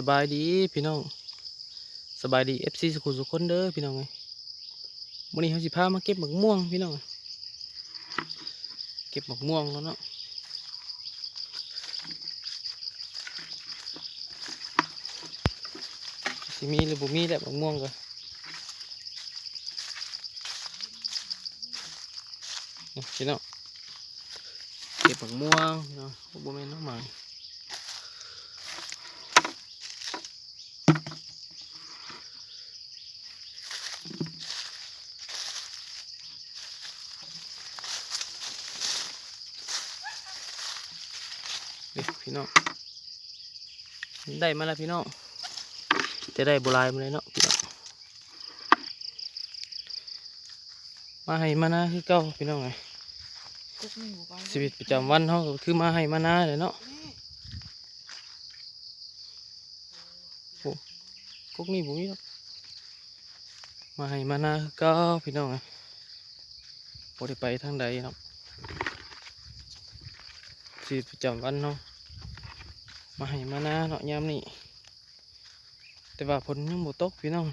สบายดีพี่น้องสบายดีเอฟซีสุขุสุขคนเด้อพี่น้องไงวันนี้เขาสิพามาเก็บหมกม่วงพี่น้องเก็บหมกม่วงแล้วเนาะสิมีหรือบ่มีแหละหมกม่วงก็นี่พี่น้องเก็บหมกม่วงเนาะบ่แม่นเนาะหมา พี่น้องได้มาแล้วพี่น้องจะได้โบราณมาเลยเนาะพี่น้องมาให้มานะคือเก้าพี่น้องไงกุ๊กนี่หมูปลาชีวิตประจำวันเขาก็คือมาให้มานะเลยเนาะโอ้กุ๊กนี่บุ้ยเนาะมาให้มานะคือเก้าพี่น้องไงบ่ได้ไปทางใดเนาะชีวิตประจำวันเนาะ มาให้มานาเนาะยามนี้แต่ว่าฝนยังบ่ตกพี่น้อง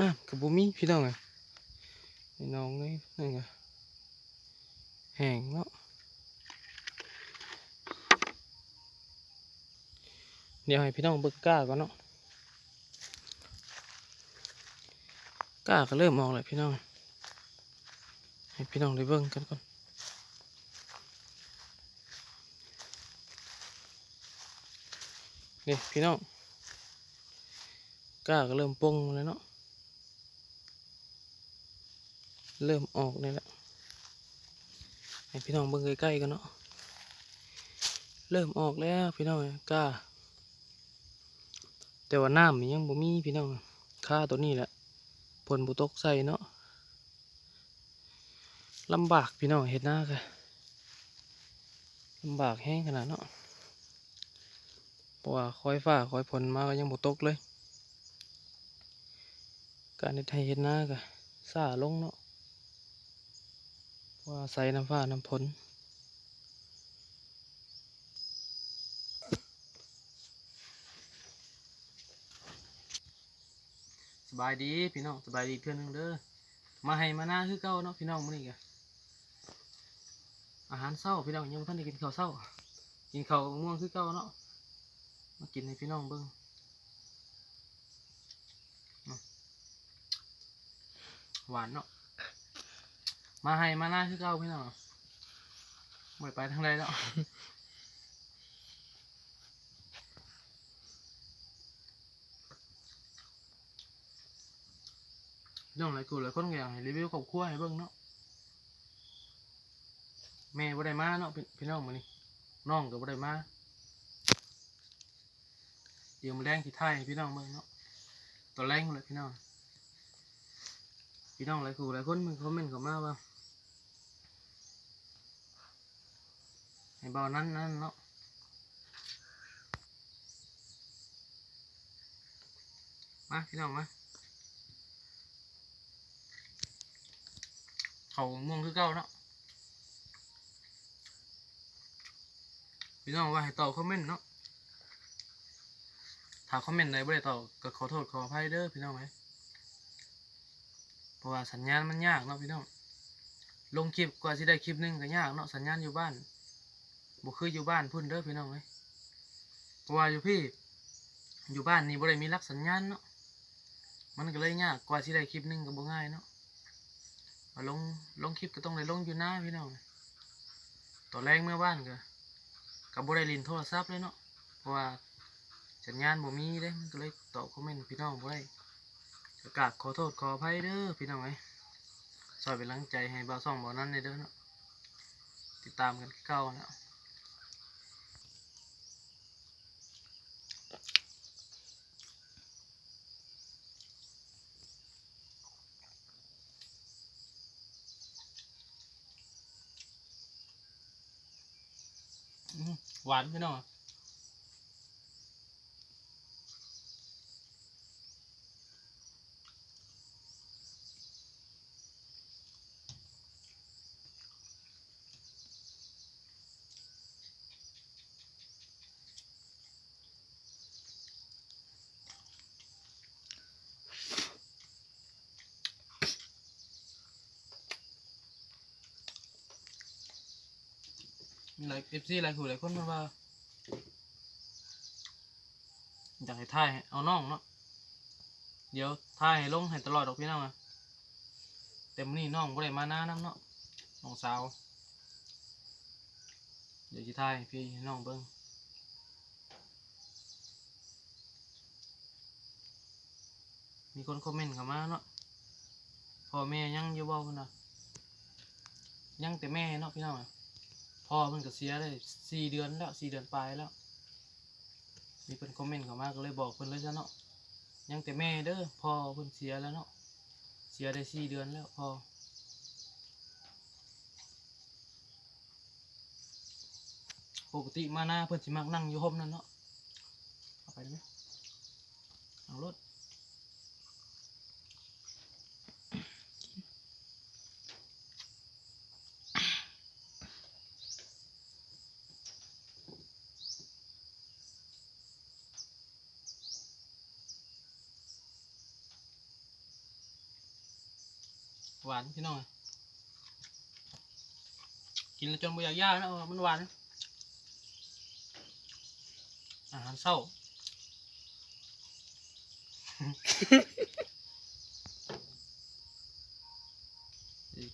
น้ำกับบุมีพี่น้องเลยพี่น้องเลยนั่นไงแห้งเนาะเดี๋ยวให้พี่น้องเบิกก้าก่อนเนาะ ก้าก็เริ่มออกแล้วพี่น้อง ให้พี่น้องได้เบิ่งกันก่อนนี่พี่น้องก้าก็เริ่มปงแล้วเนาะ เริ่มออกนี่แหละ ให้พี่น้องเบิ่งใกล้ๆกันเนาะ เริ่มออกแล้วพี่น้องก้า แต่ว่าน้ำมันยังบ่มีพี่น้องค่าตัวนี้แหละ ผลบุตกใส่เนาะลำบากพี่น้องเห็ดหน้าค่ะลำบากแห้งขนาดเนาะเพราะว่าคอยฟ้าคอยฝนมาก็ยังบ่ตกเลย การเฮ็ดให้เห็ดหน้าก็ซาลงเนาะเพราว่าใส่น้ำฟ้าน้ำฝน บายดีพี่น้องสบายดีเพื่อนหนึงเด้อมาให้มาหน้าคือเก่าเนาะพี่น้องมื้อนี้ก็อาหารเช้าพี่น้องยังบ่ท่านได้กินข้าวเช้า กินข้าวม่วงคือเก่าเนาะมากินให้พี่น้องเบิ่งหวานเนาะมาให้มาหน้าคือเก่าพี่น้องไม่ไปทางใดแล้วพี่ น้องหลายกูหลายคนก็อยากให้รีวิวครอบครัวให้เบิ่งเนาะแม่บ่ได้มาเนาะพี่น้องมื้อนี้น้องก็บ่ได้มาเดี๋ยวมาแรงที่ไทยพี่น้องเบิ่งเนาะตอนแรงพุ่นแหละพี่น้องพี่น้องหลายคู่หลายคนมึงคอมเมนต์เข้ามาว่าให้เบานั้นนั้นเนาะมาพี่น้องมา เขาม่วงคือเก่าเนาะพี่น้องว่าให้ตอบคอมเมนต์เนาะถ้าคอมเมนต์ไหนไม่ได้ตอบก็ขอโทษขออภัยเด้อพี่น้องไหมเพราะว่าสัญญาณมันยากเนาะพี่น้องลงคลิปกว่าสิได้คลิปหนึงก็ยากเนาะสัญญาณอยู่บ้านบ่คืออยู่บ้านพุ่นเด้อพี่น้องไหมเพราะว่าอยู่พี่อยู่บ้านนี่บ่ได้มีรักสัญญาณเนาะมันก็เลยยากกว่าสิได้คลิปหนึงก็บ่ง่ายเนาะ มาลงลงคลิปก็ต้องเลยลงอยู่หน้าพี่น้องตอนแรกเมื่อบ้านก็กับบริลินโทรศัพท์เลยเนาะเพราะว่าสัญญาณบ่มีเด้มันก็เลยตอบคอมเมนต์พี่น้องบ่ได้ก็กราบขอโทษขออภัยเด้อพี่น้องไอ้ซอยเป็นลังใจให้บ่าวซ่องบ่าวนั้นเลยเด้อเนาะติดตามกันเก่าแล้ว หวานพี่น้อง หลายเอฟซีหลายผู้หลายคนมาว่าอยากให้ถ่ายให้เอาน้องเนาะเดี๋ยวถ่ายให้ลงให้ตลอดดอกพี่น้องอะแต่มื้อนี้น้องบ่ได้มาหน้านํเนาะน้องสาวเดี๋ยวจะถ่ายให้พี่ให้น้องเบิ่งมีคนคอมเมนต์เข้ามาเนาะพ่อแม่ยังอยู่บ่เพิ่นน่ะยังแต่แม่เนาะพี่น้องอะ พ่อเพิ่นก็เสียได้สี่เดือนแล้วสี่เดือนปลายแล้ว มีเพิ่นคอมเมนต์เข้ามาก็เลยบอกเพิ่นเลยซะเนาะยังแต่แม่เด้อพ่อเพิ่นเสียแล้วเนาะเสียได้สี่เดือนแล้วพ่อปกติมาหน้าเพิ่นสิมักนั่งอยู่ห่มนั่นเนาะเอาไปไหมเอารถ หวานพี่น้องกินจนบ่อยากย่าแล้วมันหวานอาหารเศร้า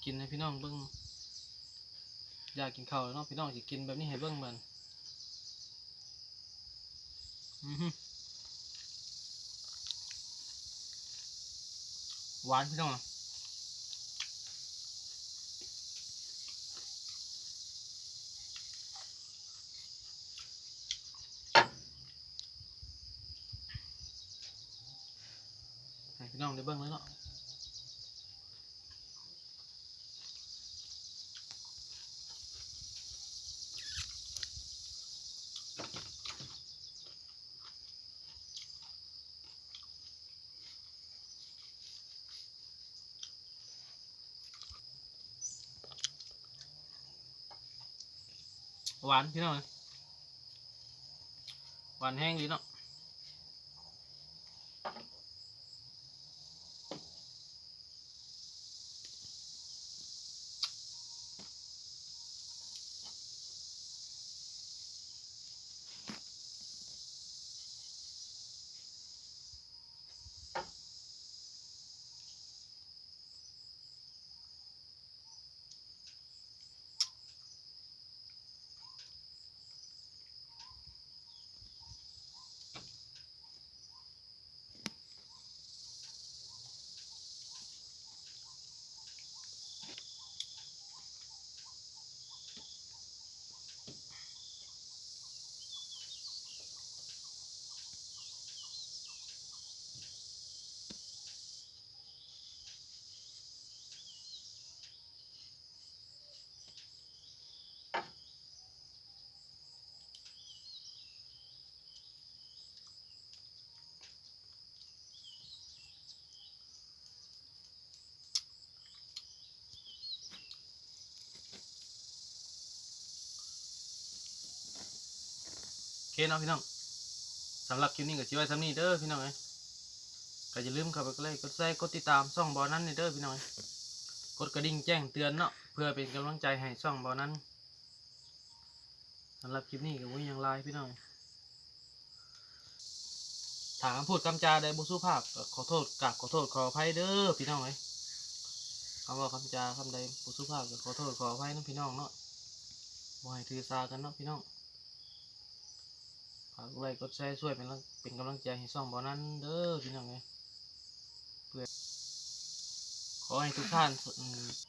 กินให้พี่น้องเบิ่งอยากกินข้าวแล้วเนาะพี่น้องกินแบบนี้ให้เบิ่งมันหวานพี่น้องอะให้พี่ น้องได้เบิ่งเลยเนาะหวานพี่น้องหวานแห้งดีเนาะ เคนาะพี่น้องสำหรับคลิปนี้ก็ชิไว้สำนี้เด้อพี่น้องเอ้ก็อย่าลืมเข้าไปกดไลค์กดแชร์กดติดตามช่องบอนั้นเด้อพี่น้องเอ้กดกระดิ่งแจ้งเตือนเนาะเพื่อเป็นกำลังใจให้ช่องบอนั้นสำหรับคลิปนี้ก็วิ่งยังไลน์พี่น้องถามพูดคำจาใดบุสุภาพก็ขอโทษกราบขอโทษขออภัยเด้อพี่น้องเอ้คำว่าคำจาคำใดบุสุภาพก็ขอโทษขออภัยนะพี่น้องเนาะบ่ให้ถือสากันเนาะพี่น้องากไลค์กดแชร์ช่วยเป็นกำลังเป็นกำลังใจให้ซ่องบอนั้นเด้อพี่น้องเลยเพื่อขอให้ทุกท่าน